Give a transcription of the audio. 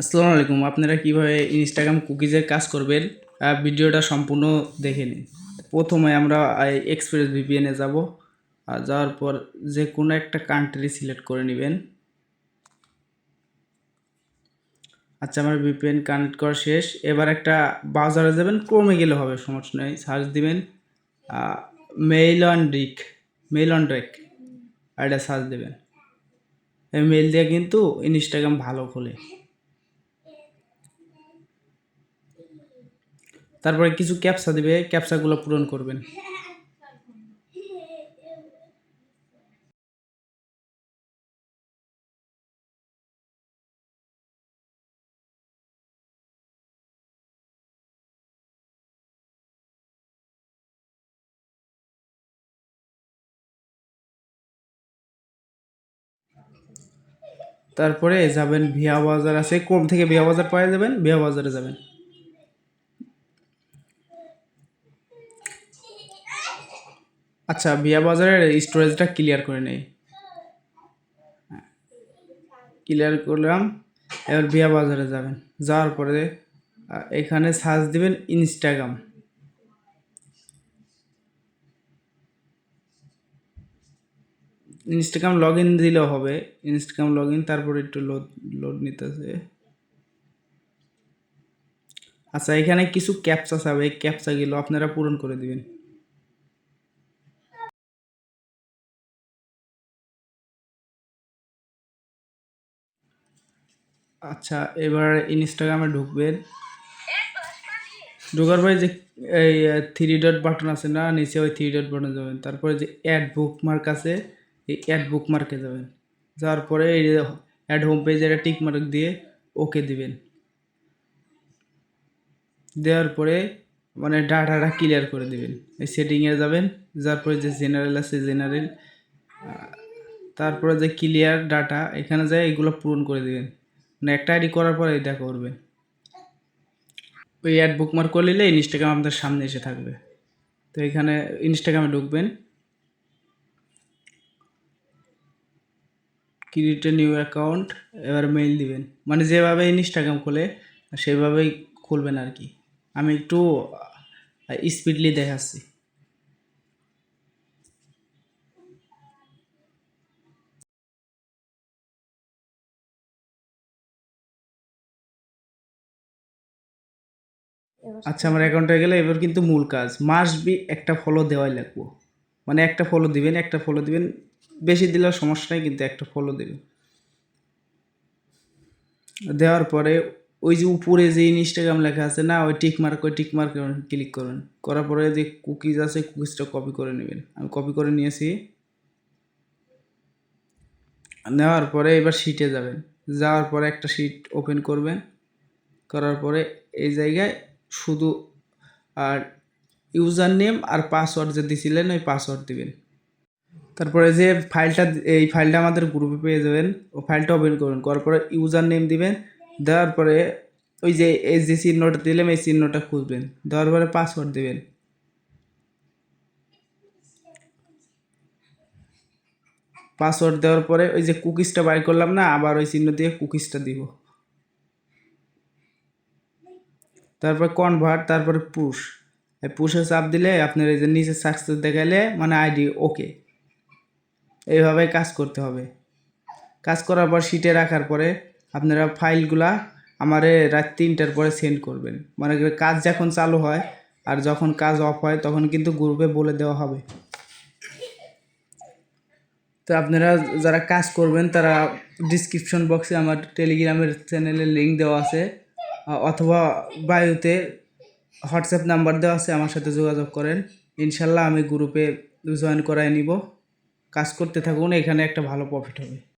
আসসালামু আলাইকুম, আপনারা কীভাবে ইনস্টাগ্রাম কুকিজের কাজ করবেন? ভিডিওটা সম্পূর্ণ দেখে নিন। প্রথমে আমরা এক্সপ্রেস ভিপিএনে যাব। আর যাওয়ার পর যে কোনো একটা কান্ট্রি সিলেক্ট করে নেবেন। আচ্ছা আমার ভিপিএন কানেক্ট করা শেষ। এবার একটা বাজারে যাবেন ক্রমে গেলে হবে, সমস্যা নেই। সার্চ দিবেন mail on dick mail on drake এটা সার্চ দেবেন। মেইল দিয়ে কিন্তু ইনস্টাগ্রাম ভালো খোলে। তারপরে কিছু ক্যাপসা দিবে, ক্যাপসাগুলো পূরণ করবেন। তারপরে যাবেন ভিয়া বাজার আছে, কোম থেকে ভিয়া বাজার পাওয়া যাবেন, ভিয়া বাজারে যাবেন। আচ্ছা বিয়া বাজারের স্টোরেজটা ক্লিয়ার করে নেই। ক্লিয়ার করলাম, এবার বিয়া বাজারে যাবেন। যাওয়ার পরে এখানে সার্চ দিবেন ইনস্টাগ্রাম ইনস্টাগ্রাম লগ ইন দিলেও হবে। ইনস্টাগ্রাম লগ ইন তারপরে একটু লোড লোড নিতেছে। আচ্ছা এখানে কিছু ক্যাপচা চাবে এই ক্যাপচাগুলো আপনারা পূরণ করে দিবেন। আচ্ছা এবার ইনস্টাগ্রামে ঢুকবেন। ঢোকার পরে যে এই থ্রি ডট বাটন আছে না, নিচে ওই থ্রি ডট বাটনে যাবেন। তারপরে যে অ্যাড বুক মার্ক আছে, এই অ্যাড বুক মার্কে যাবেন। যাওয়ার পরে এই অ্যাড হোম পেজে একটা টিক মার্ক দিয়ে ওকে দিবেন। দেওয়ার পরে মানে ডাটাটা ক্লিয়ার করে দিবেন। এই সেটিংয়ে যাবেন যার পরে যে জেনারেল আছে জেনারেল তারপরে যে ক্লিয়ার ডাটা এখানে যায় এগুলো পূরণ করে দিবেন। মানে একটা আইডি করার পরে এটা করবেন ওই অ্যাড বুকমার্ক করে নিলে ইনস্টাগ্রাম আপনার সামনে এসে থাকবে। তো এখানে ইনস্টাগ্রামে ঢুকবেন। ক্রিয়েট নিউ অ্যাকাউন্ট এবার মেইল দিবেন। মানে যেভাবে ইনস্টাগ্রাম খোলে, সেভাবেই খুলবেন আর কি। আমি একটু স্পিডলি দেখাচ্ছি। আচ্ছা আমার অ্যাকাউন্টে গেলে এবার কিন্তু মূল কাজ মাস্ট বি একটা ফলো দেওয়াই লাগবো। মানে একটা ফলো দিবেন, একটা ফলো দিবেন, বেশি দিলেও সমস্যা নেই, কিন্তু একটা ফলো দেবেন। দেওয়ার পরে ওই যে উপরে যে ইনস্টাগ্রাম লেখা আছে না, ওই টিক মার্ক ওই টিক মার্ক ক্লিক করুন। করার পরে যে কুকিজ আছে কুকিজটা কপি করে নেবেন। আমি কপি করে নিয়েছি। নেওয়ার পরে এবার শিটে যাবেন। যাওয়ার পরে একটা শিট ওপেন করবেন। করার পরে এই জায়গায় শুধু আর ইউজার নেম আর পাসওয়ার্ড যে দিছিলেন, ওই পাসওয়ার্ড দিবেন। তারপরে যে ফাইলটা, এই ফাইলটা আমাদের গ্রুপে পেয়ে যাবেন, ও ফাইলটা ওপেন করবেন। করার পরে ইউজার নেম দিবেন, দেওয়ার পরে ওই যে এই যে চিহ্নটা দিলাম, এই চিহ্নটা খুঁজবেন। দেওয়ার পরে পাসওয়ার্ড দিবেন। পাসওয়ার্ড দেওয়ার পরে ওই যে কুকিজটা বাই করলাম না, আবার ওই চিহ্ন দিয়ে কুকিজটা দিব। তারপর কনভার্ট তারপরে পুশ এই পুশে চাপ দিলে আপনার এই যে নিচে সাকসেস দেখাইলে মানে আইডি ওকে এইভাবে কাজ করতে হবে। কাজ করার পর শিটে রাখার পরে আপনারা ফাইলগুলা আমারে রাত তিনটার পরে সেন্ড করবেন। মানে কাজ যখন চালু হয় আর যখন কাজ অফ হয় তখন কিন্তু গ্রুপে বলে দেওয়া হবে। তো আপনারা যারা কাজ করবেন তারা ডিসক্রিপশন বক্সে আমার টেলিগ্রামের চ্যানেলের লিঙ্ক দেওয়া আছে। অথবা বায়ুতে হোয়াটসঅ্যাপ নাম্বার দেওয়া আছে, আমার সাথে যোগাযোগ করেন। ইনশাল্লাহ আমি গ্রুপে জয়েন করায় নিব। কাজ করতে থাকুন, এখানে একটা ভালো প্রফিট হবে।